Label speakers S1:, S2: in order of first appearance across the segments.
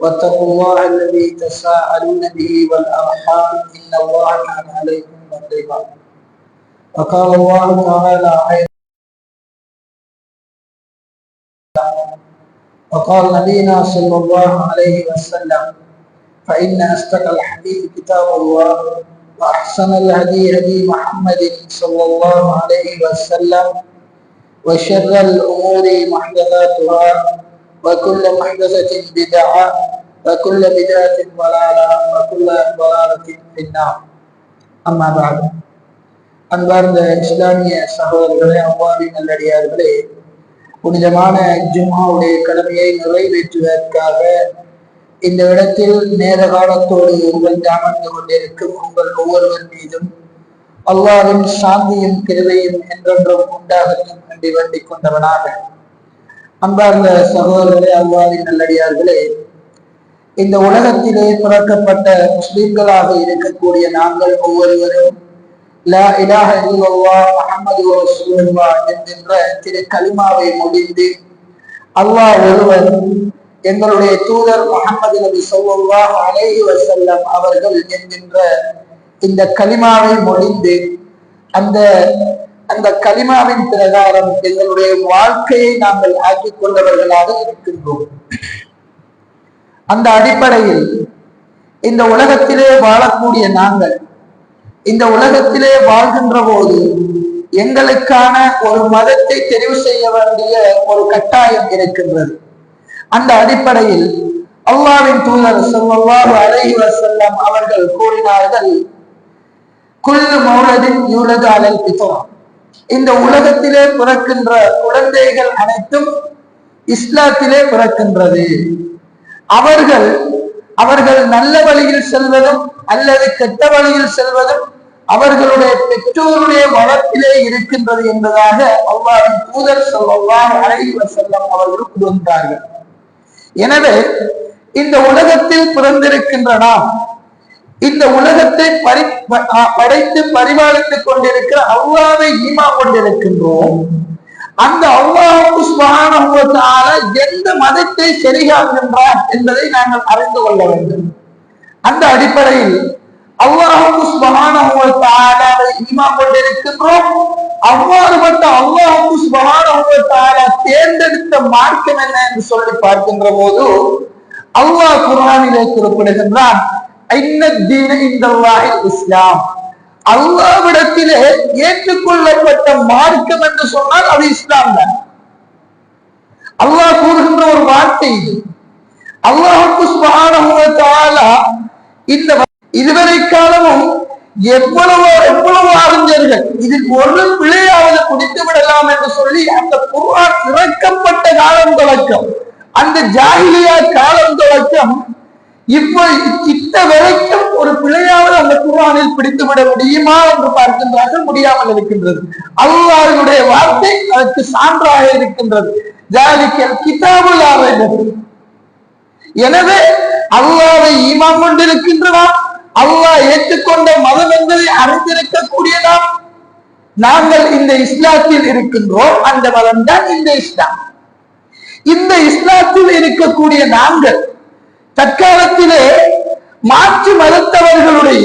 S1: واتقوا الله الذي تساءلون به والأرحام إن الله كان عليكم رقيبا. وقال الله تعالى وقال نبينا صلى الله عليه وسلم فإن أصدق الحديث كتاب الله وأحسن الهدي هدي محمد صلى الله عليه وسلم وشر الأمور محدثاتها وكل محدثة بدعة وكل بدعة ضلالة وكل ضلالة في النار أما بعد அன்பார்ந்த இஸ்லாமிய சகோதரர்களே அவ்வாவின் நல்லடியார்களே புனிதமான ஜும்மாவுடைய கடமையை நிறைவேற்றுவதற்காக இந்த இடத்தில் நேர காலத்தோடு உங்கள் அமர்ந்து கொண்டிருக்கும் உங்கள் ஒவ்வொருவர் மீதும் அல்லாவின் சாந்தியும் கிருவையும் என்றென்றும் உண்டாகட்டும் என்று வேண்டிக் கொண்டவனாக அன்பார்ந்த சகோதரர்களே அல்லாவின் நல்லடியார்களே இந்த உலகத்திலே பிறக்கப்பட்ட முஸ்லிம்களாக இருக்கக்கூடிய நாங்கள் ஒவ்வொருவரும் லா இலாஹ இல்லல்லாஹ் முஹம்மது என்கின்ற திரு கலிமாவை முடிந்து அல்லாஹ் ஒருவர் எங்களுடைய தூதர் முகமது நபி ஸல்லல்லாஹு அலேஹி வசல்லம் அவர்கள் என்கின்ற இந்த கலிமாவை முடிந்து அந்த அந்த கலிமாவின் பிரகாரம் எங்களுடைய வாழ்க்கையை நாங்கள் ஆக்கிக் கொண்டவர்களாக இருக்கின்றோம். அந்த அடிப்படையில் இந்த உலகத்திலே வாழக்கூடிய நாங்கள் இந்த உலகத்திலே வாழ்கின்ற போது எங்களுக்கான ஒரு மதத்தை தெரிவு செய்ய வேண்டிய ஒரு கட்டாயம் இருக்கின்றது. அந்த அடிப்படையில் அல்லாவின் தூதர் சொல்லவாறு அலைஹி செல்லம் அவர்கள் கூறினார்கள் குல்லு மௌலதின் யூலது அலல் பித்தோம் இந்த உலகத்திலே பிறக்கின்ற குழந்தைகள் அனைத்தும் இஸ்லாத்திலே பிறக்கின்றது. அவர்கள் அவர்கள் நல்ல வழியில் செல்வதும் அல்லது கெட்ட வழியில் செல்வதும் அவர்களுடைய பெற்றோருடைய வளத்திலே இருக்கின்றது என்பதாக அவ்வாறு தூதர் சொல்லவாறு அழைவர் செல்லம் அவர்கள் கூறுகின்றார்கள். எனவே இந்த உலகத்தில் பிறந்திருக்கின்ற நாம் இந்த உலகத்தை பரி படைத்து பரிபாலித்துக் கொண்டிருக்கிற அவ்வாவை ஈமா கொண்டிருக்கின்றோம். அந்த அல்லாஹுக்கு எந்த மதத்தை சரிகாக்கின்றார் என்பதை நாங்கள் அறிந்து கொள்ள வேண்டும். அந்த அடிப்படையில் அல்லாஹுக்கு இனிமா கொண்டிருக்கின்றோம். அவ்வாறுபட்ட அல்லாஹுக்கு தேர்ந்தெடுத்த மார்க்கம் என்ன என்று சொல்லி பார்க்கின்ற போது அல்லாஹ் குரானிலே குறிப்பிடுகின்றான் இஸ்லாம். அல்லாவிடத்திலே ஏற்றுக்கொள்ளப்பட்ட மார்க்கம் என்று சொன்னால் அது இஸ்லாம் தான். அல்லாஹ் கூறுகின்ற ஒரு வார்த்தை அல்லாஹுக்கு இந்த இதுவரை காலமும் எவ்வளவு எவ்வளவு அறிஞர்கள் இதில் ஒரு பிழையாவது குடித்து விடலாம் என்று சொல்லி அந்த குர்ஆன் இறக்கப்பட்ட காலம் தொடக்கம் அந்த ஜாகிலியா காலம் தொடக்கம் இப்ப இத்த வரைக்கும் ஒரு பிழையாவது அந்த குரானில் பிடித்து விட முடியுமா என்று பார்க்கின்றார்கள் முடியாமல் இருக்கின்றது. அல்லாருடைய வார்த்தை அதற்கு சான்றாக இருக்கின்றது. ஜாலிக்கல் கிதாபுல்லாக எனவே அல்லாவை ஈமான் கொண்டிருக்கின்றனா அல்லாஹ் ஏற்றுக்கொண்ட மதம் என்பதை அறிந்திருக்கக்கூடியதாம். நாங்கள் இந்த இஸ்லாத்தில் இருக்கின்றோம் அந்த மதம் தான் இந்த இஸ்லாம். இந்த இஸ்லாத்தில் இருக்கக்கூடிய நாங்கள் தற்காலத்திலே மாற்று மதத்தவர்களுடைய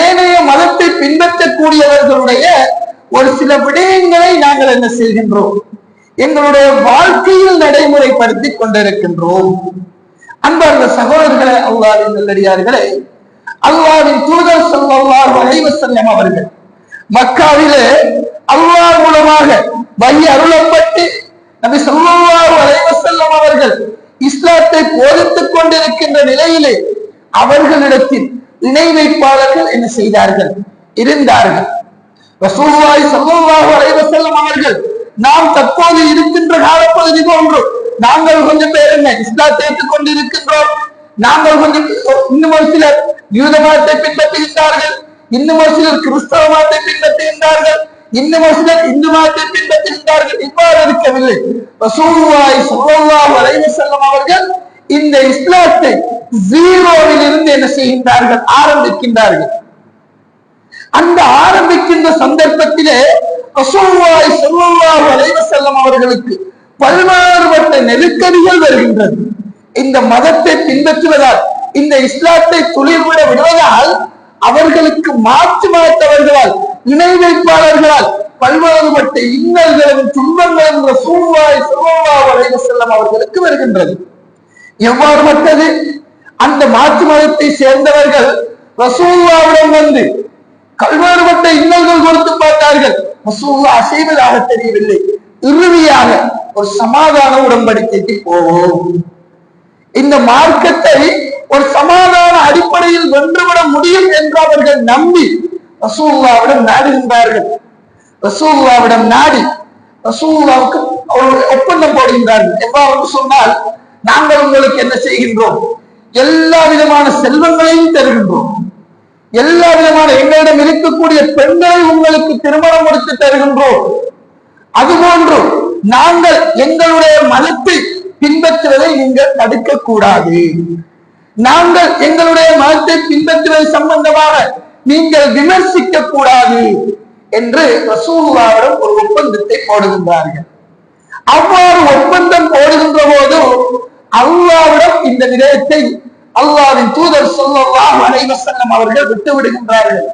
S1: ஏனைய மதத்தை பின்பற்றக்கூடியவர்களுடைய ஒரு சில விடயங்களை நாங்கள் என்ன செய்கின்றோம்? எங்களுடைய வாழ்க்கையில் நடைமுறைப்படுத்தி கொண்டிருக்கின்றோம். அன்பார்ந்த சகோதரர்களே அல்லாவின் நல்லடியார்களே அல்லாவின் தூதர் சொல்லார் அலைவசல்லம் அவர்கள் மக்காவிலே அல்லா மூலமாக வழி அருளப்பட்டு நபி சொல்லார் அலைவசல்லம் அவர்கள் இஸ்லாத்தை போதித்துக் கொண்டிருக்கின்ற நிலையிலே அவர்களிடத்தில் இணை வைப்பாளர்கள் என்ன செய்தார்கள்? இருந்தார்கள். ரசூலுல்லாஹி ஸல்லல்லாஹு அலைஹி வஸல்லம் அவர்கள் நாம் தற்போது இருக்கின்ற காலப்பகுதி போன்று நாங்கள் கொஞ்சம் பேர் என்ன இஸ்லாத்தை ஏற்றுக் கொண்டிருக்கின்றோம். நாங்கள் கொஞ்சம் இன்னும் ஒரு சிலர் யூத மதத்தை பின்பற்றுகின்றார்கள் இன்னும் ஒரு சிலர் கிறிஸ்தவ மதத்தை பின்பற்றுகின்றார்கள். இன்னும் ஒரு சிலர் இந்து மதத்தை பின்பற்றுகின்றார்கள். இவ்வாறு இருக்கவில்லை. ரசூலுல்லாஹி ஸல்லல்லாஹு அலைஹி வஸல்லம் அவர்கள் இந்த இஸ்லாத்தை ஜீரோவில் இருந்து என்ன செய்கின்றார்கள்? ஆரம்பிக்கின்றார்கள். அந்த ஆரம்பிக்கின்ற சந்தர்ப்பத்திலே ரசூலுல்லாஹி ஸல்லல்லாஹு அலைஹி வஸல்லம் அவர்களுக்கு பல்வேறுபட்ட நெருக்கடிகள் வருகின்றது. இந்த மதத்தை பின்பற்றுவதால் இந்த இஸ்லாத்தை துளிர்விட விடுவதால் அவர்களுக்கு மாற்று மதத்தவர்களால் இணை வைப்பாளர்களால் பல்வேறுபட்ட இன்னல்களும் துன்பங்களும் ரசூலுல்லாஹி சுமோவா அலைஹி செல்லும் அவர்களுக்கு வருகின்றது. எவ்வாறுபட்டது? அந்த மாற்று மதத்தை சேர்ந்தவர்கள் ரசூல்லாவிடம் வந்து கல்வேறுபட்ட இன்னல்கள் கொடுத்து பார்த்தார்கள். ரசூல்லா அசைவதாக தெரியவில்லை. இறுதியாக ஒரு சமாதான உடன்படிக்கைக்கு போவோம். இந்த மார்க்கத்தை ஒரு சமாதான அடிப்படையில் வென்றுவிட முடியும் என்று அவர்கள் நம்பி ரசூல்லாவிடம் நாடுகின்றார்கள் ரசூல்லாவிடம் நாடி ரசூல்லாவுக்கு அவர்கள் ஒப்பந்தம் போடுகின்றார்கள். எவ்வாறு சொன்னால் நாங்கள் உங்களுக்கு என்ன செய்கின்றோம்? எல்லா விதமான செல்வங்களையும் தருகின்றோம். எல்லா விதமான எங்களிடம் இருக்கக்கூடிய பெண்களை உங்களுக்கு திருமணம் கொடுத்து தருகின்றோம். அதுபோன்று நாங்கள் எங்களுடைய மதத்தை பின்பற்றுவதை நீங்கள் தடுக்க கூடாது நாங்கள் எங்களுடைய மதத்தை பின்பற்றுவது சம்பந்தமாக நீங்கள் விமர்சிக்க கூடாது என்று ரசூலுல்லாவிடம் ஒரு ஒப்பந்தத்தை போடுகின்றார்கள். அவ்வாறு ஒப்பந்தம் போடுகின்ற போது அல்லாவிடம் இந்த விடயத்தை அல்லாவின் தூதர் சொல்லல்லாஹு அனைவசல்லம் அவர்கள் விட்டு விடுகின்றார்கள்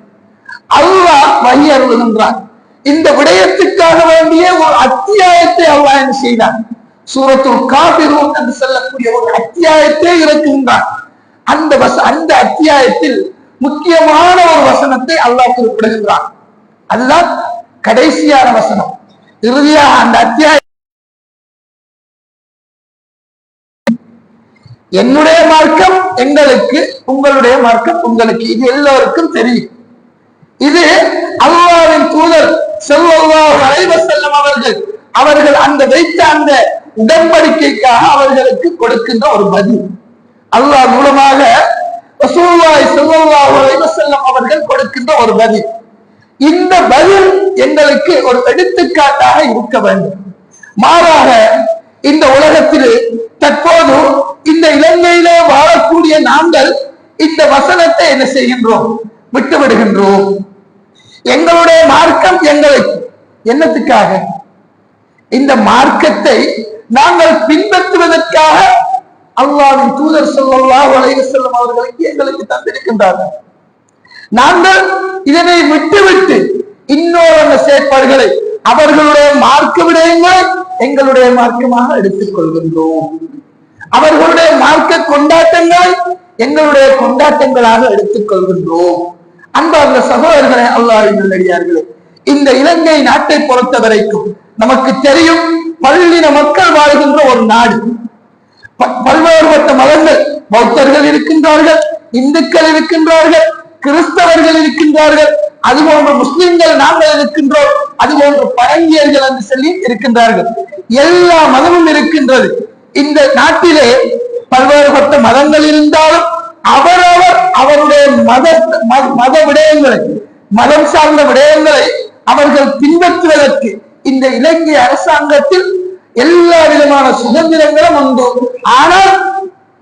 S1: அல்லாஹ் வழி அருளுகின்றான். இந்த விடயத்துக்காக வேண்டிய ஒரு அத்தியாயத்தை அல்லாஹ் என்ன செய்தான்? சூரத்துள் காபிரூன் என்று சொல்லக்கூடிய ஒரு அத்தியாயத்தை இறக்குகின்றான். அந்த வச அந்த அத்தியாயத்தில் முக்கியமான ஒரு வசனத்தை அல்லாஹ் குறிப்பிடுகின்றான். அதுதான் கடைசியான வசனம். இறுதியாக அந்த அத்தியாயம் என்னுடைய மார்க்கம் எங்களுக்கு உங்களுடைய மார்க்கம் உங்களுக்கு. இது எல்லோருக்கும் தெரியும். இது அல்லாவின் தூதர் செல்வல்லாஹு அலைஹி அவர்கள் அவர்கள் அந்த வைத்த அந்த உடன்படிக்கைக்காக அவர்களுக்கு கொடுக்கின்ற ஒரு பதில். அல்லாஹ் மூலமாக ரசூலுல்லாஹி ஸல்லல்லாஹு அலைஹி அவர்கள் கொடுக்கின்ற ஒரு பதில் இந்த பதில் எங்களுக்கு ஒரு எடுத்துக்காட்டாக இருக்க வேண்டும். மாறாக இந்த உலகத்தில் தற்போது இந்த இலங்கையிலே வாழக்கூடிய நாங்கள் இந்த வசனத்தை என்ன செய்கின்றோம்? விட்டு விடுகின்றோம். எங்களுடைய மார்க்கம் எங்களுக்கு என்னத்துக்காக? இந்த மார்க்கத்தை நாங்கள் பின்பற்றுவதற்காக அல்லாவின் தூதர் சொல்லல்லாஹு அலைஹி வஸல்லம் அவர்களுக்கு எங்களுக்கு தந்திருக்கின்றார்கள். நாங்கள் இதனை விட்டுவிட்டு இன்னொரு செயற்பாடுகளை அவர்களுடைய மார்க்க விடயங்களை எங்களுடைய மார்க்கமாக எடுத்துக் கொள்கின்றோம். அவர்களுடைய மார்க்க கொண்டாட்டங்களை எங்களுடைய கொண்டாட்டங்களாக எடுத்துக் கொள்கின்றோம். அன்பார்ந்த சகோதரர்களே அல்லாஹ்வின் நல்லடியார்களே இந்த இலங்கை நாட்டை பொறுத்த வரைக்கும் நமக்கு தெரியும் பல்லின மக்கள் வாழ்கின்ற ஒரு நாடு. பல்வேறுபட்ட மதங்கள் பௌத்தர்கள் இருக்கின்றார்கள் இந்துக்கள் இருக்கின்றார்கள் கிறிஸ்தவர்கள் இருக்கின்றார்கள். அது போன்ற முஸ்லிம்கள் நாங்கள் இருக்கின்றோம். அது போன்ற பழங்கியர்கள் என்று சொல்லி இருக்கின்றார்கள். எல்லா மதமும் இருக்கின்றது. இந்த நாட்டிலே பல்வேறுபட்ட மதங்கள் இருந்தாலும் அவரவர் அவருடைய மத மத விடயங்களை மதம் சார்ந்த விடயங்களை அவர்கள் பின்பற்றுவதற்கு இந்த இலங்கை அரசாங்கத்தில் எல்லா விதமான சுதந்திரங்களும் உண்டு. ஆனால்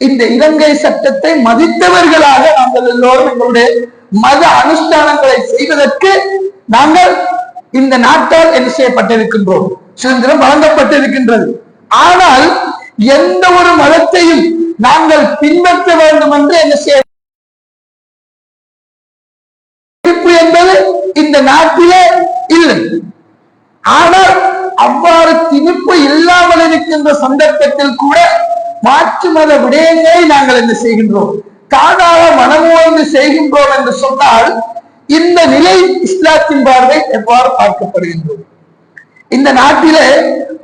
S1: இந்த இலங்கை சட்டத்தை மதித்தவர்களாக நாங்கள் எல்லோரும் எங்களுடைய மத அனுஷ்டானங்களை செய்வதற்கு நாங்கள் இந்த நாட்டால் என்ன செய்யப்பட்டிருக்கின்றோம்? சுதந்திரம் வழங்கப்பட்டிருக்கின்றது. ஆனால் எந்த ஒரு மதத்தையும் நாங்கள் பின்பற்ற வேண்டும் என்று என்ன செய்ய என்பது இந்த நாட்டிலே இல்லை. ஆனால் அவ்வாறு திணிப்பு இல்லாமல் இருக்கின்ற சந்தர்ப்பத்தில் கூட மாற்று மத விடயங்களை நாங்கள் என்ன செய்கின்றோம்? தானாக மனமுவந்து செய்கின்றோம் என்று சொன்னால் இந்த நிலை இஸ்லாத்தின் பார்வை எவ்வாறு பார்க்கப்படுகின்றது? இந்த நாட்டிலே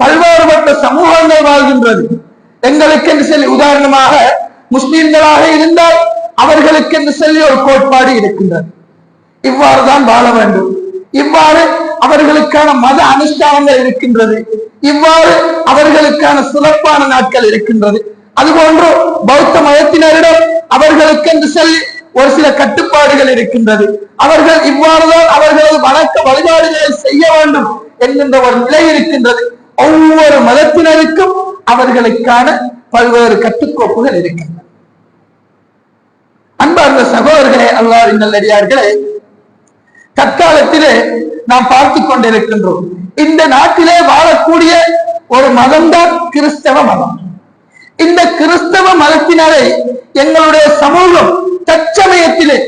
S1: பல்வேறுபட்ட சமூகங்கள் வாழ்கின்றது. எங்களுக்கு என்று சொல்லி உதாரணமாக முஸ்லிம்களாக இருந்தால் அவர்களுக்கு என்று சொல்லி ஒரு கோட்பாடு இருக்கின்றது. இவ்வாறுதான் வாழ வேண்டும். இவ்வாறு அவர்களுக்கான மத அனுஷ்டானங்கள் இருக்கின்றது. இவ்வாறு அவர்களுக்கான சிறப்பான நாட்கள் இருக்கின்றது. அதுபோன்று பௌத்த மதத்தினரிடம் அவர்களுக்கு என்று சொல்லி ஒரு சில கட்டுப்பாடுகள் இருக்கின்றது. அவர்கள் இவ்வாறுதான் அவர்களது வணக்க வழிபாடுகளை செய்ய வேண்டும் என்கின்ற ஒரு நிலை இருக்கின்றது. ஒவ்வொரு மதத்தினருக்கும் அவர்களுக்கான பல்வேறு கட்டுக்கோப்புகள் இருக்கின்றன. அன்பார்ந்த சகோதரர்களே அல்லாவின் நல்லடியார்களே தற்காலத்திலே நாம் பார்த்து கொண்டிருக்கின்றோம். இந்த நாட்டிலே வாழக்கூடிய ஒரு மதம்தான் கிறிஸ்தவ மதம். இந்த கிறிஸ்தவ மதத்தினரை எங்களுடைய சமூகம் தற்சமயத்திலே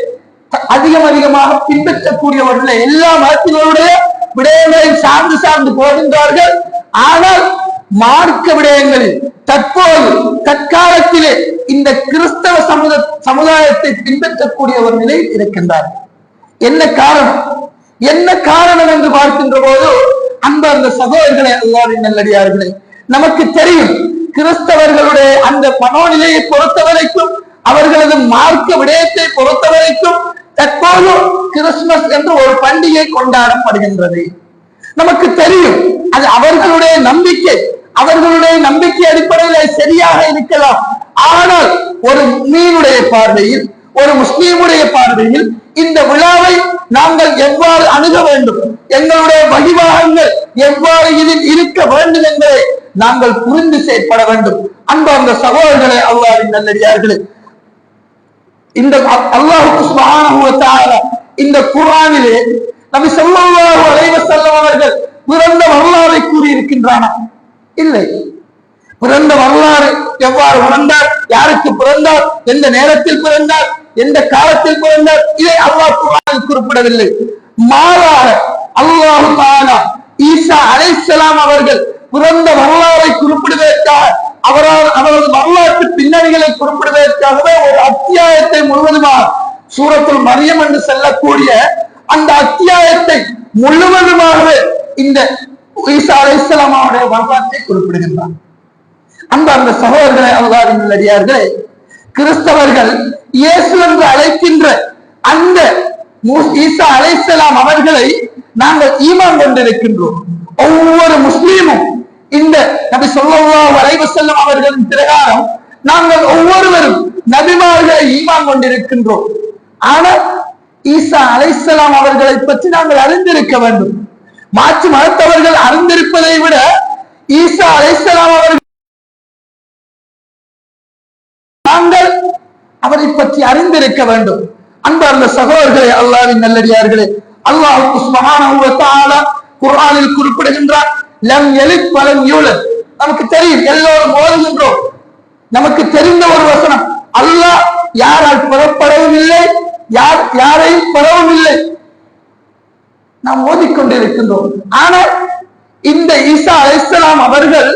S1: அதிகம் அதிகமாக பின்பற்றக்கூடியவர்கள் எல்லா மதத்தினருடைய விடயங்களையும் சார்ந்து சார்ந்து போகின்றார்கள். ஆனால் மார்க்க விடயங்களில் தற்போது தற்காலத்திலே இந்த கிறிஸ்தவ சமுத சமுதாயத்தை பின்பற்றக்கூடிய ஒரு நிலையில் இருக்கின்றார். என்ன காரணம்? என்ன காரணம் என்று பார்க்கின்ற போது அன்பார்ந்த சகோதரர்களே அல்லாவின் நல்லடியார்களே நமக்கு தெரியும் கிறிஸ்தவர்களுடைய அந்த மனோநிலையை பொறுத்த வரைக்கும் அவர்களது மார்க்க விடயத்தை பொறுத்த வரைக்கும் தற்போது கிறிஸ்துமஸ் என்று ஒரு பண்டிகை கொண்டாடப்படுகின்றது. நமக்கு தெரியும் அது அவர்களுடைய நம்பிக்கை அவர்களுடைய நம்பிக்கை அடிப்படையில் சரியாக இருக்கலாம். ஆனால் ஒரு மீனுடைய பார்வையில் ஒரு முஸ்லீமுடைய பார்வையில் இந்த விழாவை நாங்கள் எவ்வாறு அணுக வேண்டும்? எங்களுடைய வழிபாகங்கள் எவ்வாறு இதில் இருக்க வேண்டும் என்பதை நாங்கள் புரிந்து செயற்பட வேண்டும். அன்பார்ந்த சகோதரர்களே அல்லாவின் நல்லடியார்களே இந்த அல்லாஹுக்கு சுப்ஹானஹு இந்த குரானிலே நபி ஸல்லல்லாஹு அலைவ வஸல்லம் அவர்கள் பிறந்த வரலாறை கூறியிருக்கின்றானா? இல்லை. பிறந்த வரலாறு எவ்வாறு உணர்ந்தார்? யாருக்கு பிறந்தார்? எந்த நேரத்தில் பிறந்தார்? எந்த காலத்தில் பிறந்தார்? இதை அல்லாஹ் குர்ஆனில் குறிப்பிடவில்லை. மாறாக அல்லாஹு தஆலா ஈசா அலைசலாம் அவர்கள் பிறந்த வரலாறை குறிப்பிடுவதற்காக அவரால் அவரது வரலாற்று பின்னணிகளை குறிப்பிடுவதற்காகவே ஒரு அத்தியாயத்தை முழுவதுமாக சூரத்துள் மரியம் என்று செல்லக்கூடிய அந்த அத்தியாயத்தை முழுவதுமாகவே இந்த ஈசா அலைசலாம் அவருடைய வரலாற்றை குறிப்பிடுகின்றார். அந்த அந்த சகோதரர்களை அவதாரின் அடியார்களே கிறிஸ்தவர்கள் இயேசு என்று அழைக்கின்ற அந்த ஈசா அலைஹிஸ்ஸலாம் அவர்களை நாங்கள் ஈமான் கொண்டிருக்கின்றோம். ஒவ்வொரு முஸ்லீமும் இந்த நபி சொல்லா வரைவு செல்லும் அவர்களின் பிரகாரம் நாங்கள் ஒவ்வொருவரும் நபிமார்களை ஈமான் கொண்டிருக்கின்றோம். ஆனால் ஈசா அலைசலாம் அவர்களை பற்றி நாங்கள் அறிந்திருக்க வேண்டும். மாற்று மதத்தவர்கள் அறிந்திருப்பதை விட ஈசா அலைசலாம் அவர்கள் தாங்கள் அவரை பற்றி அறிந்திருக்க வேண்டும். அன்பார்ந்த சகோதரர்களே அல்லாவின் நல்லடியார்களே அல்லாஹ் சுப்ஹானஹு வ குறிப்பிடுகின்றார் லம் யலித் வலம் யூலத். நமக்கு தெரியும் எல்லோரும் ஓதுகின்றோம். நமக்கு தெரிந்த ஒரு வசனம் அல்லாஹ் யாரால் புறப்படவும் இல்லை யார் யாரையும் பெறவும் இல்லை நாம் ஓதிக்கொண்டிருக்கின்றோம் ஆனால் இந்த ஈசா அலிஸ்லாம் அவர்கள்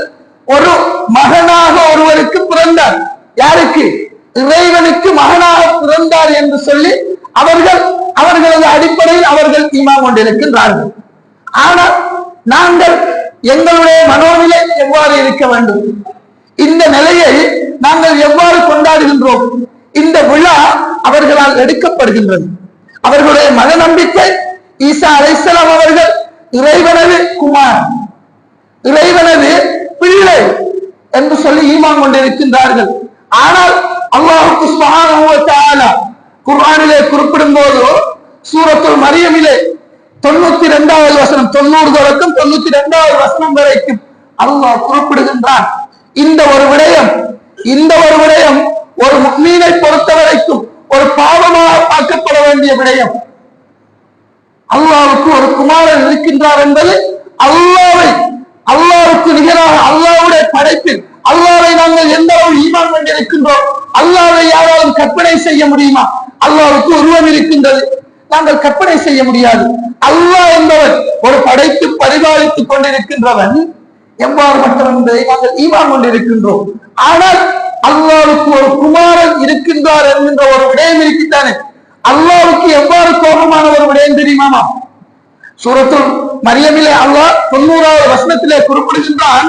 S1: ஒரு மகனாக ஒருவருக்கு பிறந்தார். யாருக்கு? இறைவனுக்கு மகனாக பிறந்தார் என்று சொல்லி அவர்கள் அவர்களது அடிப்படையில் அவர்கள் ஈமான் கொண்டிருக்கின்றார்கள். ஆனால் நாங்கள் எங்களுடைய மனோநிலை எவ்வாறு இருக்க வேண்டும்? இந்த நிலையை நாங்கள் எவ்வாறு கொண்டாடுகின்றோம்? இந்த விழா அவர்களால் எடுக்கப்படுகின்றது. அவர்களுடைய மத நம்பிக்கை ஈசா அலைசலாம் அவர்கள் இறைவனது குமார் இறைவனது பிள்ளை என்று சொல்லி ஈமான் கொண்டிருக்கின்றார்கள். ஆனால் அல்லாஹுக்கு சுப்ஹானஹு குர்ஆனிலே குறிப்பிடும் போது சூரத்துல் மரியமிலே தொண்ணூத்தி ரெண்டாவது வசனம் தொண்ணூறு தொடக்கம் தொண்ணூத்தி ரெண்டாவது வசனம் வரைக்கும் அல்லாஹ் குறிப்பிடுகின்றான். இந்த ஒரு விடயம் இந்த ஒரு விடயம் ஒரு முக்மீனை பொறுத்த வரைக்கும் ஒரு பாவமாக பார்க்கப்பட வேண்டிய விடயம். அல்லாவுக்கு ஒரு குமாரன் இருக்கின்றார் என்பது அல்லாவை அல்லாவுக்கு நிகராக அல்லாவுடைய படைப்பில் அல்லாவை நாங்கள் எந்த அளவு ஈமான் கொண்டிருக்கின்றோம் அல்லாவை யாராலும் கற்பனை செய்ய முடியுமா? அல்லாவுக்கு உருவம் இருக்கின்றது. நாங்கள் கற்பனை செய்ய முடியாது. அல்லாஹ் என்பவன் ஒரு படைத்து பரிபாலித்துக் கொண்டிருக்கின்றவன். எவ்வாறு மற்றவன் என்பதை நாங்கள் ஈமான் கொண்டிருக்கின்றோம் ஆனால் அல்லாவுக்கு ஒரு குமாரன் இருக்கின்றார் என்கின்ற ஒரு விடயம் இருக்கின்றானே அல்லாவுக்கு எவ்வாறு கோபமான ஒரு விடயம் தெரியுமாமா? சூரத்துல் மரியமிலே அல்லாஹ் தொண்ணூறாவது வசனத்திலே குறிப்பிடுகின்றான்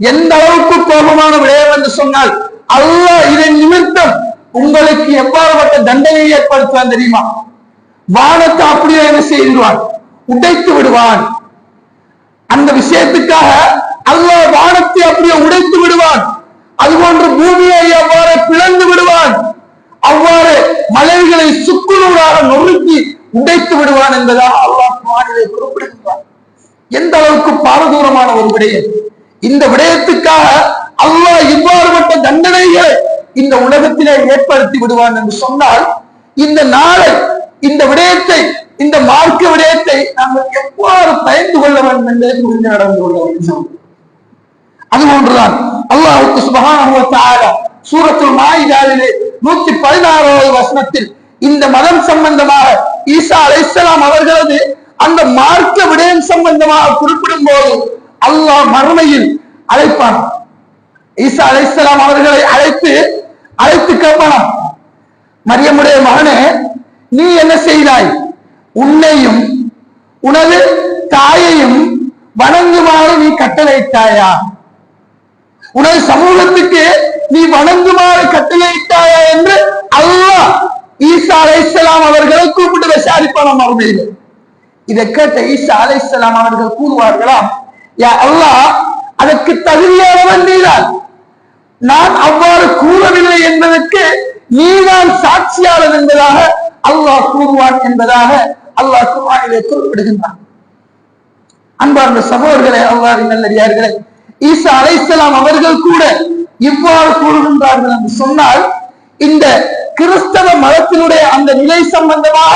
S1: எந்த அளவுக்கு கோபமான விடயம் என்று சொன்னால் அல்லாஹ் இதன் நிமித்தம் உங்களுக்கு எவ்வாறுபட்ட தண்டனையை ஏற்படுத்துவான் தெரியுமா? வானத்தை அப்படியே என்ன செய்வான் உடைத்து விடுவான். அந்த விஷயத்துக்காக அல்லாஹ் வானத்தை அப்படியே உடைத்து விடுவான். அதுபோன்று பூமியை அவ்வாறு பிளந்து விடுவான். அவ்வாறு மலைகளை சுக்குநூறாக நொறுக்கி உடைத்து விடுவான் என்பதாக அல்லாஹ் குரானிலே குறிப்பிடுகிறான் எந்த அளவுக்கு பாரதூரமான ஒரு விடயம். இந்த விடயத்துக்காக அல்லாஹ் இவ்வாறுபட்ட தண்டனைகளை இந்த உலகத்திலே ஏற்படுத்தி விடுவான் என்று சொன்னால் இந்த நாளை இந்த விடயத்தை இந்த மார்க்க விடயத்தை நாங்கள் எவ்வாறு பயந்து கொள்ள வேண்டும் என்பதை புரிந்து நடந்து கொள்ள வேண்டும். அதுபோன்றுதான் அல்லாஹுக்கு சுபகான சூரத்தில் சூரத்துல் மாயிதாவிலே நூத்தி பதினாறாவது வசனத்தில் இந்த மதம் சம்பந்தமாக ஈசா அலை அவர்களது அந்த மார்க்க விடயம் சம்பந்தமாக குறிப்பிடும் போது அல்லாஹ் மறுமையில் அழைப்பான். ஈசா அலைசலாம் அவர்களை அழைத்து அழைத்து கேட்பானாம். மரியமுடைய மகனே நீ என்ன செய்தாய்? உன்னையும் உனது தாயையும் வணங்குமாறு நீ கட்டளையிட்டாயா? உனது சமூகத்துக்கு நீ வணங்குமாறு கட்டளையிட்டாயா என்று அல்லாஹ் ஈசா அலைசலாம் அவர்களை கூப்பிட்டு விசாரிப்பானாம் மறுமையில். இதை கேட்ட ஈசா அலைசலாம் அவர்கள் கூறுவார்களாம் யா அல்லாஹ் அதற்கு தகுதியானவன் நீதான். நான் அவ்வாறு கூறவில்லை என்பதற்கு நீதான் சாட்சியாளர் என்பதாக அல்லாஹ் கூறுவான் என்பதாக அல்லாஹ் குர்ஆனிலே குறிப்பிடுகின்றான். அன்பார்ந்த சகோதரர்களே அல்லாஹ்வின் நல்லடியார்களே ஈசா அலைசலாம் அவர்கள் கூட இவ்வாறு கூறுகின்றார்கள் என்று சொன்னால் இந்த கிறிஸ்தவ மதத்தினுடைய அந்த நிலை சம்பந்தமாக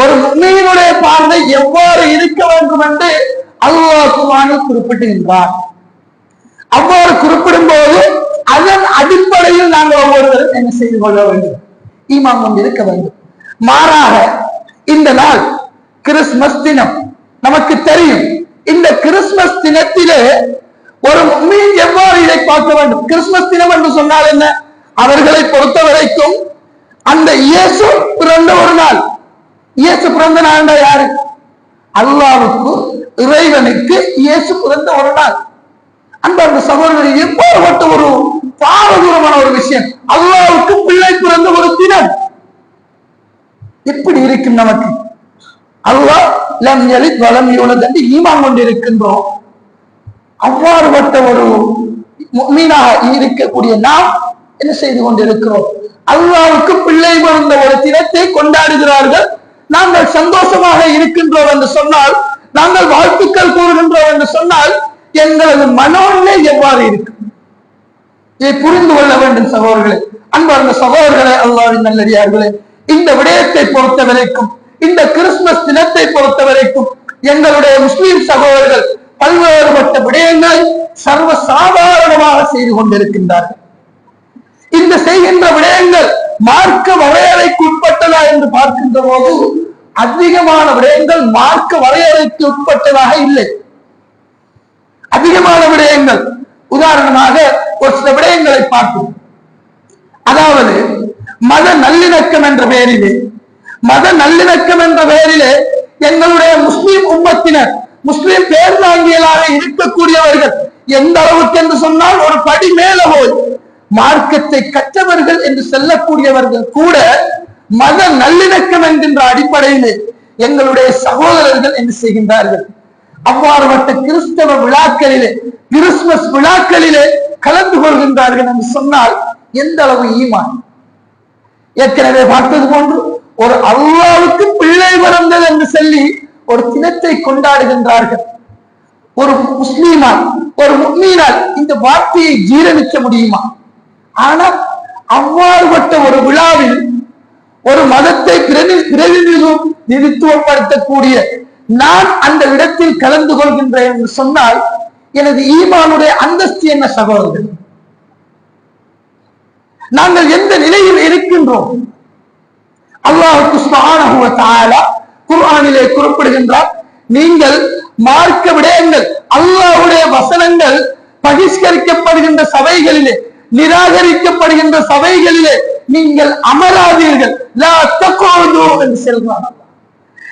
S1: ஒரு முன்மையினுடைய பார்வை எவ்வாறு இருக்க வேண்டும் என்று அல்லாஹ் குர்ஆனில் குறிப்பிடுகின்றார் அவ்வாறு குறிப்பிடும் போது அதன் அடிப்படையில் நாங்கள் ஒவ்வொருவரும் என்ன செய்து கொள்ள வேண்டும்? ஈமான் கொண்டு இருக்க வேண்டும். மாறாக இந்த நாள் கிறிஸ்துமஸ் தினம். நமக்கு தெரியும் இந்த கிறிஸ்துமஸ் தினத்திலே ஒரு மீன் எவ்வாறு இதை பார்க்க வேண்டும்? கிறிஸ்துமஸ் தினம் என்று சொன்னால் என்ன? அவர்களை பொறுத்த வரைக்கும் அந்த இயேசு பிறந்த ஒரு நாள். இயேசு பிறந்த நாள் யாரு? அல்லாவுக்கு இறைவனுக்கு இயேசு பிறந்த ஒரு நாள். அன்பார்ந்த சகோதரர் எவ்வாறுபட்ட ஒரு பாரதூரமான ஒரு விஷயம். அல்லாவுக்கு பிள்ளை பிறந்த ஒரு தினம். எப்படி இருக்கும் நமக்கு? அல்லா லம் எலித் வளம் இவ்வளவு என்று ஈமான் கொண்டிருக்கின்றோம். அவ்வாறுபட்ட ஒரு மீனாக இருக்கக்கூடிய நாம் என்ன செய்து கொண்டிருக்கிறோம்? அல்லாவுக்கு பிள்ளை பிறந்த ஒரு தினத்தை கொண்டாடுகிறார்கள். நாங்கள் சந்தோஷமாக இருக்கின்றோம் என்று சொன்னால் நாங்கள் வாழ்த்துக்கள் கூறுகின்றோம் என்று சொன்னால் எங்களது மனோநிலை எவ்வாறு இருக்கும் இதை புரிந்து கொள்ள வேண்டும் சகோதரர்களே. அன்பார்ந்த சகோதரர்களே அல்லாவின் நல்லடியார்களே இந்த விடயத்தை பொறுத்த வரைக்கும் இந்த கிறிஸ்துமஸ் தினத்தை பொறுத்த வரைக்கும் எங்களுடைய முஸ்லிம் சகோதரர்கள் பல்வேறுபட்ட விடயங்களை சர்வ சாதாரணமாக செய்து கொண்டிருக்கின்றார்கள். இந்த செய்கின்ற விடயங்கள் மார்க்க வரையறைக்கு உட்பட்டதா என்று பார்க்கின்ற போது அதிகமான விடயங்கள் மார்க்க வரையறைக்கு உட்பட்டதாக இல்லை. அதிகமான விடயங்கள். உதாரணமாக ஒரு சில விடயங்களை பார்ப்போம். அதாவது மத நல்லிணக்கம் என்ற பெயரிலே மத நல்லிணக்கம் என்ற பெயரிலே எங்களுடைய முஸ்லிம் உம்மத்தினர் முஸ்லிம் பேர்தாங்கியலாக இருக்கக்கூடியவர்கள் எந்த அளவுக்கு என்று சொன்னால் ஒரு படி மேல போய் மார்க்கத்தை கற்றவர்கள் என்று சொல்லக்கூடியவர்கள் கூட மத நல்லிணக்கம் என்கின்ற அடிப்படையிலே எங்களுடைய சகோதரர்கள் என்ன செய்கின்றார்கள்? அவ்வாறுபட்ட கிறிஸ்தவ விழாக்களிலே கிறிஸ்துமஸ் விழாக்களிலே கலந்து கொள்கின்றார்கள் என்று சொன்னால் எந்த அளவு ஈமான்? ஏற்கனவே பார்த்தது போன்று ஒரு அல்லாவுக்கு பிள்ளை பிறந்தது என்று சொல்லி ஒரு தினத்தை கொண்டாடுகின்றார்கள். ஒரு முஸ்லீமால் ஒரு முக்மீனால் இந்த வார்த்தையை ஜீரணிக்க முடியுமா? ஆனால் அவ்வாறுபட்ட ஒரு விழாவில் ஒரு மதத்தை பிரதிநிதித்துவப்படுத்தக்கூடிய நான் அந்த இடத்தில் கலந்து கொள்கின்றேன் என்று சொன்னால் எனது ஈமானுடைய அந்தஸ்து என்ன சகோதரர்கள்? நாங்கள் எந்த நிலையில் இருக்கின்றோம்? அல்லாஹுக்கு குர்ஆனிலே குறிப்பிடுகின்றார் நீங்கள் மார்க்க விடயங்கள் அல்லாஹ்வுடைய வசனங்கள் பகிஷ்கரிக்கப்படுகின்ற சபைகளிலே நிராகரிக்கப்படுகின்ற சபைகளிலே நீங்கள் அமராதீர்கள். என்று சொல்கிறார்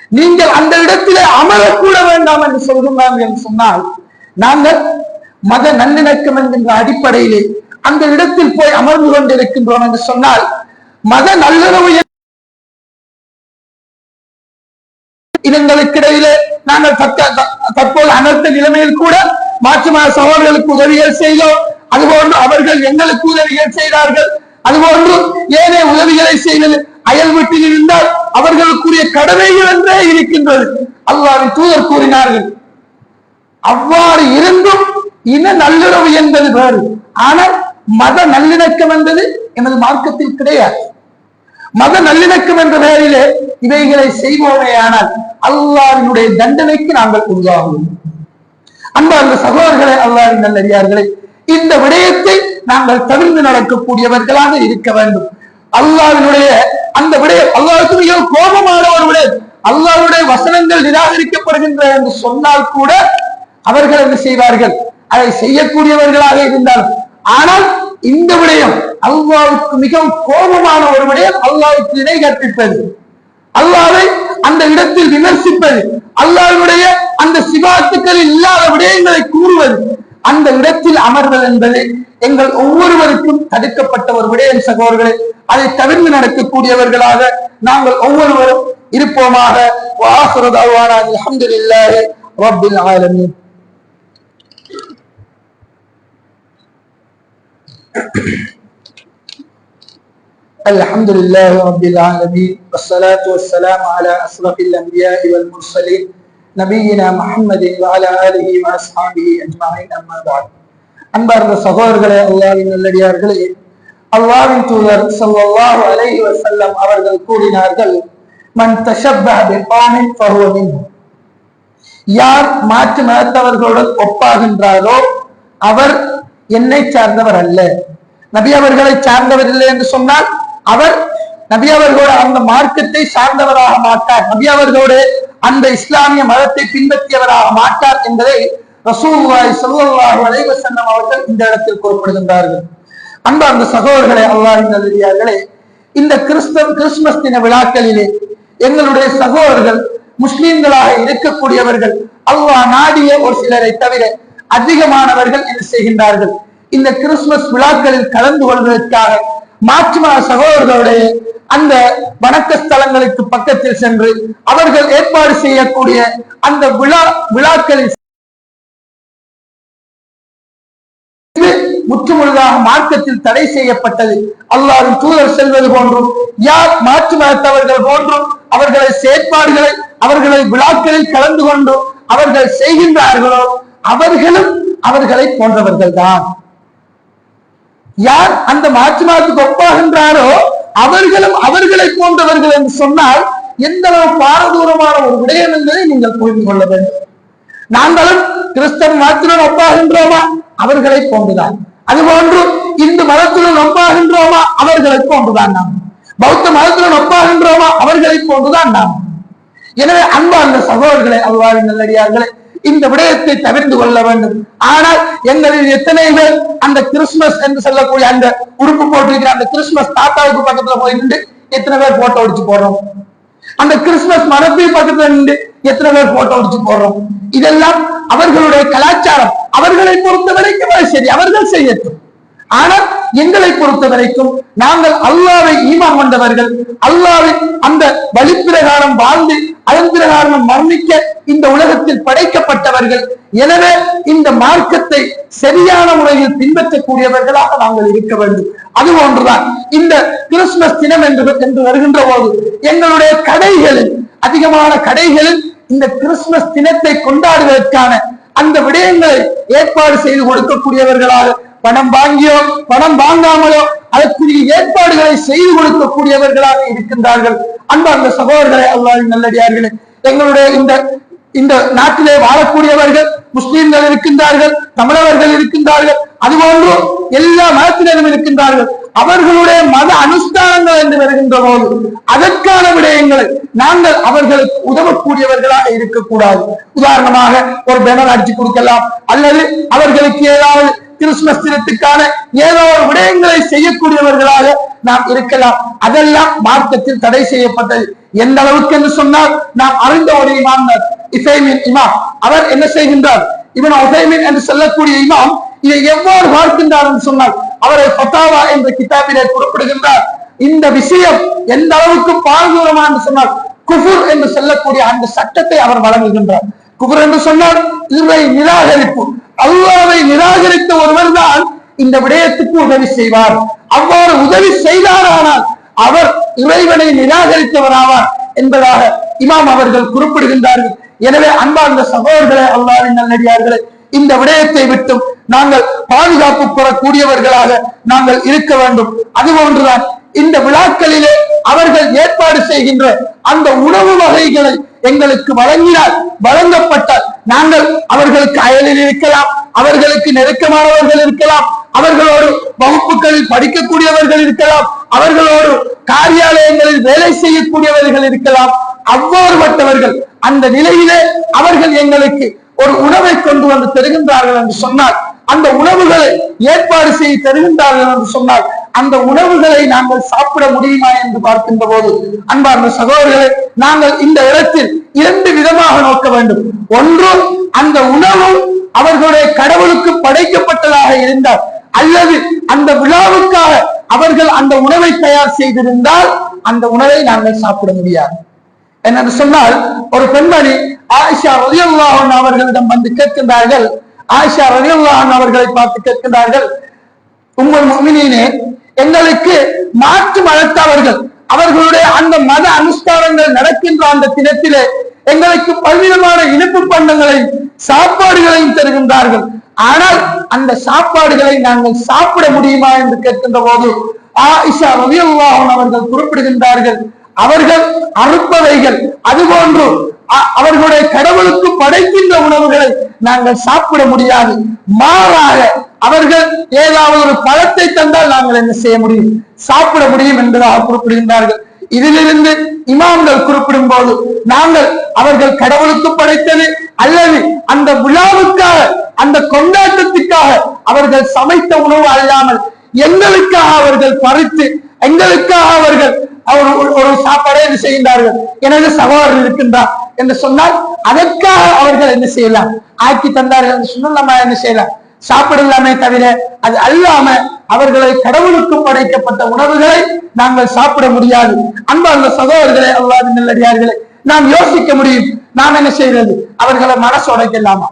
S1: நீங்கள் அந்த இடத்திலே அமரக்கூட வேண்டாம் என்று சொல்கிறார்கள் என்று சொன்னால் நாங்கள் மத நல்லிணக்கம் என்கின்ற அடிப்படையிலே அந்த இடத்தில் போய் அமர்ந்து கொண்டிருக்கின்றோம் என்று சொன்னால் மத நல்லுறவு இனங்களுக்கிடையிலே நாங்கள் த- தற்போது அனர்த்த நிலைமையில் கூட மாற்று மாத சகோதரர்களுக்கு உதவிகள் செய்தோம். அதுபோன்று அவர்கள் எங்களுக்கு உதவிகள் செய்தார்கள். அதுபோன்று ஏனே உதவிகளை செய்வது அயல் வீட்டில் இருந்தால் அவர்களுக்குரிய கடமைகள் என்றே இருக்கின்றது. அல்லாவின் தூதர் கூறினார்கள். அவ்வாறு இருந்தும் இன நல்லுறவு என்பது வேறு. ஆனால் மத நல்லிணக்கம் என்பது எனது மார்க்கத்தில் கிடையாது. மத நல்லிணக்கம் என்ற பெயரிலே இவைகளை செய்வோமே ஆனால் அல்லாவினுடைய தண்டனைக்கு நாங்கள் உருவாகும் அன்பு அந்த சகோதரர்களே அல்லாவின் நல்லடியார்களே இந்த விடயத்தை நாங்கள் தவிர்த்து நடக்கக்கூடியவர்களாக இருக்க வேண்டும். அல்லாவினுடைய அந்த விடயம் அல்லாவுக்கு மிகவும் கோபமான ஒரு விடயம் அல்லாவுடைய வசனங்கள் நிராகரிக்கப்படுகின்ற என்று சொன்னால் கூட அவர்கள் என்ன செய்வார்கள்? அதை செய்யக்கூடியவர்களாக இருந்தால் ஆனால் இந்த விடயம் அல்லாவுக்கு மிகவும் கோபமான ஒரு விடயம் அல்லாவுக்கு இணை கற்பிப்பது. அல்லாவை அந்த இடத்தில் விமர்சிப்பது. அல்லாவுடைய அந்த சிவாத்துக்கள் இல்லாத விடயங்களை கூறுவது. அந்த இடத்தில் அமர்வது என்பது எங்கள் ஒவ்வொருவருக்கும் தடுக்கப்பட்ட ஒரு விடயம் சகோதரர்களே அதை தவிர்த்து நடக்கக்கூடியவர்களாக நாங்கள் ஒவ்வொருவரும் இருப்போமாக வாஹுரதாவான அல்ஹம்துலில்லாஹி ரப்பில் ஆலமீன் الحمد لله رب العالمين والصلاة والسلام على أشرف الأنبياء والمرسلين நபீன முகமது அலஹி வாசாபி அஜ்மாயின். அம்மாபாத் அன்பார்ந்த சகோதரர்களே அல்லாவின் நல்லடியார்களே அல்லாவின் தூதர் சல்லாஹ் அலஹி வசல்லம் அவர்கள் கூறினார்கள் மன் தஷப்பஹ பிபானின் ஃபஹுவ யார் மாற்று மதத்தவர்களுடன் ஒப்பாகின்றாரோ அவர் என்னை சார்ந்தவர் அல்ல. நபி அவர்களை சார்ந்தவர் இல்லை என்று சொன்னால் அவர் நபி அவர்களோட அந்த மார்க்கத்தை சார்ந்தவராக மாட்டார் நபி அவர்களோட அந்த இஸ்லாமிய மதத்தை பின்பற்றியவராக மாட்டார் என்பதை ரசூலுல்லாஹி ஸல்லல்லாஹு அலைஹி அவர்கள் இந்த இடத்தில் குறிப்பிடுகின்றார்கள். அன்பார்ந்த சகோதரர்களே அல்லாஹ்வின் நல்லடியார்களே இந்த கிறிஸ்தவ கிறிஸ்துமஸ் தின விழாக்களிலே எங்களுடைய சகோதரர்கள் முஸ்லிம்களாக இருக்கக்கூடியவர்கள் அல்லாஹ் நாடிய ஒரு சிலரை தவிர அதிகமானவர்கள் என்ன செய்கின்றார்கள்? இந்த கிறிஸ்துமஸ் விழாக்களில் கலந்து கொள்வதற்காக மாற்றுமா சகோதரர்களுடைய அந்த வணக்க ஸ்தலங்களுக்கு பக்கத்தில் சென்று அவர்கள் ஏற்பாடு செய்யக்கூடிய அந்த விழா விழாக்களில் முற்றுமுழுதாக மார்க்கத்தில் தடை செய்யப்பட்டது. அல்லாரும் தூதர் செல்வது போன்றும் யார் மாற்று மதத்தவர்கள் போன்றும் அவர்களை செயற்பாடுகளை அவர்களை விழாக்களில் கலந்து கொண்டும் அவர்கள் செய்கின்றார்களோ அவர்களும் அவர்களை போன்றவர்கள் தான் யார் அந்த மாற்று ஒப்பாகின்றாரோ அவர்களும் அவர்களை போன்றவர்கள் என்று சொன்னால் எந்த அளவு பாரதூரமான ஒரு விடயம் என்பதை நீங்கள் புரிந்து கொள்ள வேண்டும். நாங்களும் கிறிஸ்தவ மதத்துடன் ஒப்பாகின்றோமா? அவர்களை போன்றுதான். அதுபோன்று இந்து மதத்துடன் ஒப்பாகின்றோமா? அவர்களை போன்றுதான் நாம். பௌத்த மதத்துடன் ஒப்பாகின்றோமா? அவர்களை போன்றுதான் நாம். எனவே அன்பார்ந்த சகோதரர்களை அவ்வாறு நல்லடியார்களே இந்த விடயத்தை தவிர்த்து கொள்ள வேண்டும். ஆனால் எங்களில் எத்தனை பேர் அந்த கிறிஸ்துமஸ் என்று சொல்லக்கூடிய அந்த உறுப்பு போட்டிருக்கிற அந்த கிறிஸ்துமஸ் தாத்தாவுக்கு பக்கத்துல போய் நின்று எத்தனை பேர் போட்டோ அடிச்சு போடுறோம்? அந்த கிறிஸ்துமஸ் மரத்தை பக்கத்துல நின்று எத்தனை பேர் போட்டோ அடிச்சு போடுறோம்? இதெல்லாம் அவர்களுடைய கலாச்சாரம். அவர்களை பொறுத்த வரைக்கும் சரி அவர்கள் செய்யட்டும். ஆனால் எங்களை பொறுத்த வரைக்கும் நாங்கள் அல்லாவை ஈமான் கொண்டவர்கள். அல்லாவை அந்த வழிப்பிரகாரம் வாழ்ந்து அதன் பிரகாரம் மரணிக்க இந்த உலகத்தில் படைக்கப்பட்டவர்கள். எனவே இந்த மார்க்கத்தை சரியான முறையில் பின்பற்றக்கூடியவர்களாக நாங்கள் இருக்க வேண்டும். அது போன்றுதான் இந்த கிறிஸ்துமஸ் தினம் என்று என்று வருகின்ற போது எங்களுடைய கடைகளில் அதிகமான கடைகளில் இந்த கிறிஸ்துமஸ் தினத்தை கொண்டாடுவதற்கான அந்த விடயங்களை ஏற்பாடு செய்து கொடுக்கக்கூடியவர்களாக பணம் வாங்கியோ பணம் வாங்காமலோ அதற்குரிய ஏற்பாடுகளை செய்து கொடுக்கக்கூடியவர்களாக இருக்கின்றார்கள். அன்பார்ந்த சகோதரர்களே அல்லாவின் நல்லடியார்களே எங்களுடைய இந்த இந்த நாட்டிலே வாழக்கூடியவர்கள் முஸ்லீம்கள் இருக்கின்றார்கள் தமிழர்கள் இருக்கின்றார்கள் அதுபோன்று எல்லா மதத்தினரும் இருக்கின்றார்கள். அவர்களுடைய மத அனுஷ்டானங்கள் என்று வருகின்ற போது அதற்கான விடயங்களை நாங்கள் அவர்களுக்கு உதவக்கூடியவர்களாக இருக்கக்கூடாது. உதாரணமாக ஒரு பேனர் அடிச்சு கொடுக்கலாம் அல்லது அவர்களுக்கு ஏதாவது கிறிஸ்துமஸ் தினத்துக்கான ஏதோ ஒரு விடயங்களை செய்யக்கூடியவர்களாக நாம் இருக்கலாம். அதெல்லாம் மார்க்கத்தில் தடை செய்யப்பட்டது. எந்த அளவுக்கு என்று சொன்னால் நாம் அறிந்த ஒரு இமாம் இசைமின் இமாம். அவர் என்ன செய்கின்றார்? இவன் உசைமின் என்று சொல்லக்கூடிய இமாம் இதை எவ்வாறு பார்க்கின்றார் என்று சொன்னால் அவரை பத்தாவா என்ற கிதாபிலே குறிப்பிடுகின்றார். இந்த விஷயம் எந்த அளவுக்கு பாரதூரமா என்று சொன்னால் குஃபுர் என்று சொல்லக்கூடிய அந்த சட்டத்தை அவர் வழங்குகின்றார். குஃபுர் என்று சொன்னால் இவை நிராகரிப்பு. அல்லாவை நிராகரித்த ஒருவர் தான் இந்த விடயத்துக்கு உதவி செய்வார். அவ்வாறு உதவி செய்தாரானால் அவர் இறைவனை நிராகரித்தவராவார் என்பதாக இமாம் அவர்கள் குறிப்பிடுகின்றார்கள். எனவே அன்பார்ந்த சகோதரர்களே அல்லாவின் நல்லடியார்களே இந்த விடயத்தை விட்டும் நாங்கள் பாதுகாப்பு பெறக்கூடியவர்களாக நாங்கள் இருக்க வேண்டும். அதுபோன்றுதான் இந்த விழாக்களிலே அவர்கள் ஏற்பாடு செய்கின்ற அந்த உணவு வகைகளை எங்களுக்கு வழங்கினால் வழங்கப்பட்டால் நாங்கள் அவர்களுக்கு அயலில் இருக்கலாம் அவர்களுக்கு நெருக்கமானவர்கள் இருக்கலாம் அவர்களோடு வகுப்புகளில் படிக்கக்கூடியவர்கள் இருக்கலாம் அவர்களோடு காரியாலயங்களில் வேலை செய்யக்கூடியவர்கள் இருக்கலாம். அவ்வாறுபட்டவர்கள் அந்த நிலையிலே அவர்கள் எங்களுக்கு ஒரு உணவை கொண்டு வந்து தருகின்றார்கள் என்று சொன்னால் அந்த உணவுகளை ஏற்பாடு செய்து தருகின்றார்கள் என்று சொன்னால் அந்த உணவுகளை நாங்கள் சாப்பிட முடியுமா என்று பார்க்கின்ற போது அன்பார்ந்த சகோதரர்களே நாங்கள் இந்த இடத்தில் இரண்டு விதமாக நோக்க வேண்டும். ஒன்று அந்த உணவு அவர்களுடைய கடவுளுக்கு படைக்கப்பட்டதாக இருந்தால் அல்லது அந்த விழாவுக்காக அவர்கள் அந்த உணவை தயார் செய்திருந்தால் அந்த உணவை நாங்கள் சாப்பிட முடியாது. என்னன்னு சொன்னால் ஒரு பெண்மணி ஆயிஷா ரலியல்லாஹு அவர்களிடம் வந்து கேட்கின்றார்கள். ஆயிஷா ரலியல்லாஹு அவர்களை பார்த்து கேட்கின்றார்கள் உங்கள் முமினீனே எங்களுக்கு மாற்று மதத்தவர்கள் அவர்களுடைய அந்த மத அனுஷ்டானங்கள் நடக்கின்ற அந்த தினத்திலே எங்களுக்கு பல்விதமான இனிப்பு பண்டங்களையும் சாப்பாடுகளையும் தருகின்றார்கள். ஆனால் அந்த சாப்பாடுகளை நாங்கள் சாப்பிட முடியுமா என்று கேட்கின்ற போது ஆயிஷா ரலியல்லாஹு அவர்கள் குறிப்பிடுகின்றார்கள் அவர்கள் அறுப்பவைகள். அதுபோன்று அ- அவர்களுடைய கடவுளுக்கு படைக்கின்ற உணவுகளை நாங்கள் சாப்பிட முடியாது. மாறாக அவர்கள் ஏதாவது ஒரு பழத்தை தந்தால் நாங்கள் என்ன செய்ய முடியும்? சாப்பிட முடியும் என்பதாக குறிப்பிடுகின்றார்கள். இதிலிருந்து இமாம்கள் குறிப்பிடும் போது நாங்கள் அவர்கள் கடவுளுக்கு படைத்தது அல்லது அந்த விழாவுக்காக அந்த கொண்டாட்டத்துக்காக அவர்கள் சமைத்த உணவு அல்லாமல் எங்களுக்காக அவர்கள் பறித்து எங்களுக்காக அவர்கள் அவர் ஒரு- ஒரு சாப்பாடை என்ன செய்கின்றார்கள். எனது சகோதரர் இருக்கின்றார் என்று சொன்னால் அதற்காக அவர்கள் என்ன செய்யலாம்? ஆக்கி தந்தார்கள் என்று சொன்னால் நம்ம என்ன செய்யலாம்? சாப்பிடலாமே தவிர அது அல்லாம அவர்களை கடவுளுக்கும் படைக்கப்பட்ட உணவுகளை நாங்கள் சாப்பிட முடியாது. அன்பார்ந்த சகோதரர்களே அல்லாவின் நல்லடியார்களே நாம் யோசிக்க முடியும் நாம் என்ன செய்யறது அவர்களை மனசு உடைக்கலாமா?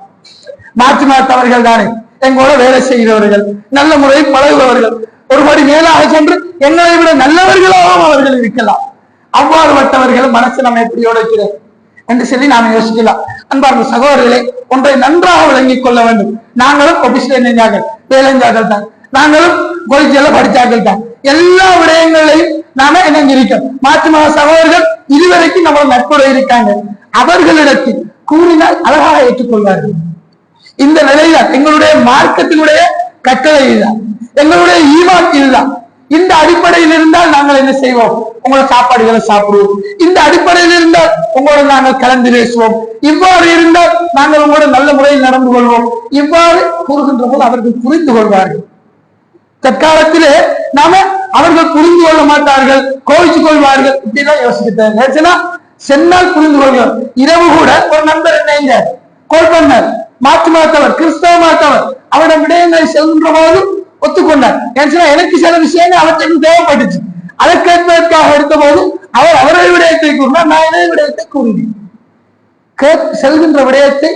S1: மாற்று மாற்றவர்கள் தானே. எங்களோட வேலை செய்கிறவர்கள் நல்ல முறையில் பழகுபவர்கள். ஒருபடி மேலாக சென்று என்னை விட நல்லவர்களாகவும் அவர்கள் இருக்கலாம். அவ்வாறு பட்டவர்கள் மனசு நம்ம எப்படி உடைக்கிறேன் என்று சொல்லி நாம் யோசிக்கலாம். அன்பார்ந்த சகோதரர்களே ஒன்றை நன்றாக விளங்கிக் கொள்ள வேண்டும். நாங்களும் ஒபிசில வேலைஞ்சார்கள் தான். நாங்களும் கொலிச்சியில படிச்சார்கள் தான். எல்லா விடயங்களையும் நாம இணைஞ்சிருக்கோம். மாற்று மாத சகோதரர்கள் இதுவரைக்கும் நம்ம நட்புடைய இருக்காங்க. அவர்களிடத்தில் கூறினால் அழகாக ஏற்றுக்கொள்வார்கள். இந்த நிலையில எங்களுடைய மார்க்கத்தினுடைய கட்டளை இதுதான். எங்களுடைய ஈவான் இதுதான். இந்த அடிப்படையில் இருந்தால் நாங்கள் என்ன செய்வோம்? உங்களோட சாப்பாடுகளை சாப்பிடுவோம். இந்த அடிப்படையில் இருந்தால் உங்களோட நாங்கள் கலந்து பேசுவோம். இவ்வாறு இருந்தால் நாங்கள் உங்களோட நல்ல முறையில் நடந்து கொள்வோம். இவ்வாறு கூறுகின்ற போது அவர்கள் புரிந்து கொள்வார்கள். தற்காலத்திலே நாம அவர்கள் புரிந்து கொள்ள மாட்டார்கள் கோவிச்சு கொள்வார்கள். இப்படிதான் யோசிக்கிட்டாங்க ஏச்சுன்னா சென்னால் புரிந்து கொள்வார் இரவு கூட ஒரு நண்பர் என்ன கோல் பண்ணார். மாற்று மாத்தவர் கிறிஸ்தவ மாத்தவர் அவரிடம் விடயங்களை செல்கின்ற போது ஒத்துக்கொண்டார். ஏன்னா எனக்கு சில விஷயங்கள் அவற்றுக்கு தேவைப்பட்டுச்சு. அதை கேட்பதற்காக எடுத்த போது அவர் அவரை விடயத்தை கூறினார் நான் எனது விடயத்தை கூறினேன். செல்கின்ற விடயத்தை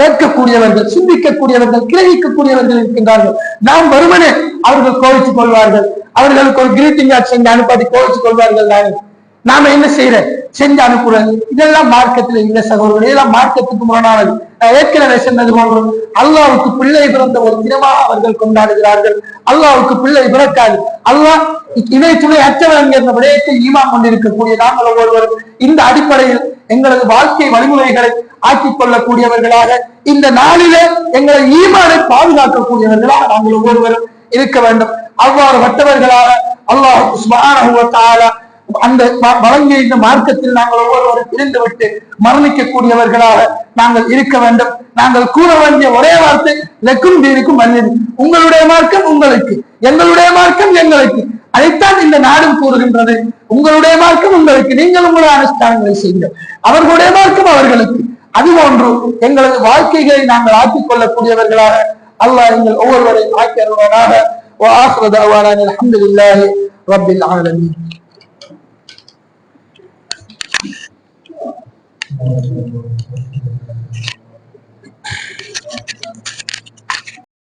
S1: கேட்கக்கூடியவர்கள் சிந்திக்கக்கூடியவர்கள் கிரகிக்கக்கூடியவர்கள் இருக்கின்றார்கள். நாம் வருமனே அவர்கள் கோவித்துக் கொள்வார்கள். அவர்களுக்கு ஒரு கிரீட்டிங் ஆக்ஷன் அனுப்பாதி கோவிச்சுக் கொள்வார்கள் தானே. நாம என்ன செய்யற? செஞ்சு அனுப்புற. இதெல்லாம் மார்க்கத்துல இல்லை சகோதரர்கள் இதெல்லாம் மார்க்கத்துக்கு முரணானது. ஏற்கனவே சொன்னது போன்று அல்லாவுக்கு பிள்ளை பிறந்த ஒரு தினமாக அவர்கள் கொண்டாடுகிறார்கள். அல்லாவுக்கு பிள்ளை பிறக்காது. அல்லாஹ் இதை துணை அச்சவன் என்கிற விடயத்தை ஈமான் கொண்டிருக்கக்கூடிய நாங்கள் ஒவ்வொருவரும் இந்த அடிப்படையில் எங்களது வாழ்க்கை வழிமுறைகளை ஆக்கிக் கொள்ளக்கூடியவர்களாக இந்த நாளிலே எங்களை ஈமானை பாதுகாக்கக்கூடியவர்களாக நாங்கள் ஒவ்வொருவரும் இருக்க வேண்டும். அவ்வாறு வட்டவர்களாக அல்லாஹ் சுப்ஹானஹு அந்த வ- வழங்கிய இந்த மார்க்கத்தில் நாங்கள் ஒவ்வொருவரும் இருந்துவிட்டு மரணிக்கக்கூடியவர்களாக நாங்கள் இருக்க வேண்டும் நாங்கள் கூற வேண்டிய ஒரே வார்த்தை லெக்கும் தீனுக்கும் மனிதன் உங்களுடைய மார்க்கம் உங்களுக்கு எங்களுடைய மார்க்கம் எங்களுக்கு அதைத்தான் இந்த நாடும் கூறுகின்றது உங்களுடைய மார்க்கம் உங்களுக்கு நீங்கள் உங்களுடைய அனுஷ்டானங்களை செய்யுங்கள் அவர்களுடைய மார்க்கம் அவர்களுக்கு அதுபோன்று எங்களது வாழ்க்கைகளை நாங்கள் ஆக்கிக் கொள்ளக்கூடியவர்களாக அல்லாஹ் எங்கள் ஒவ்வொருவரையும் ஆக்கி அருள்வானாக وآخر دعوانا أن الحمد لله رب العالمين どうも。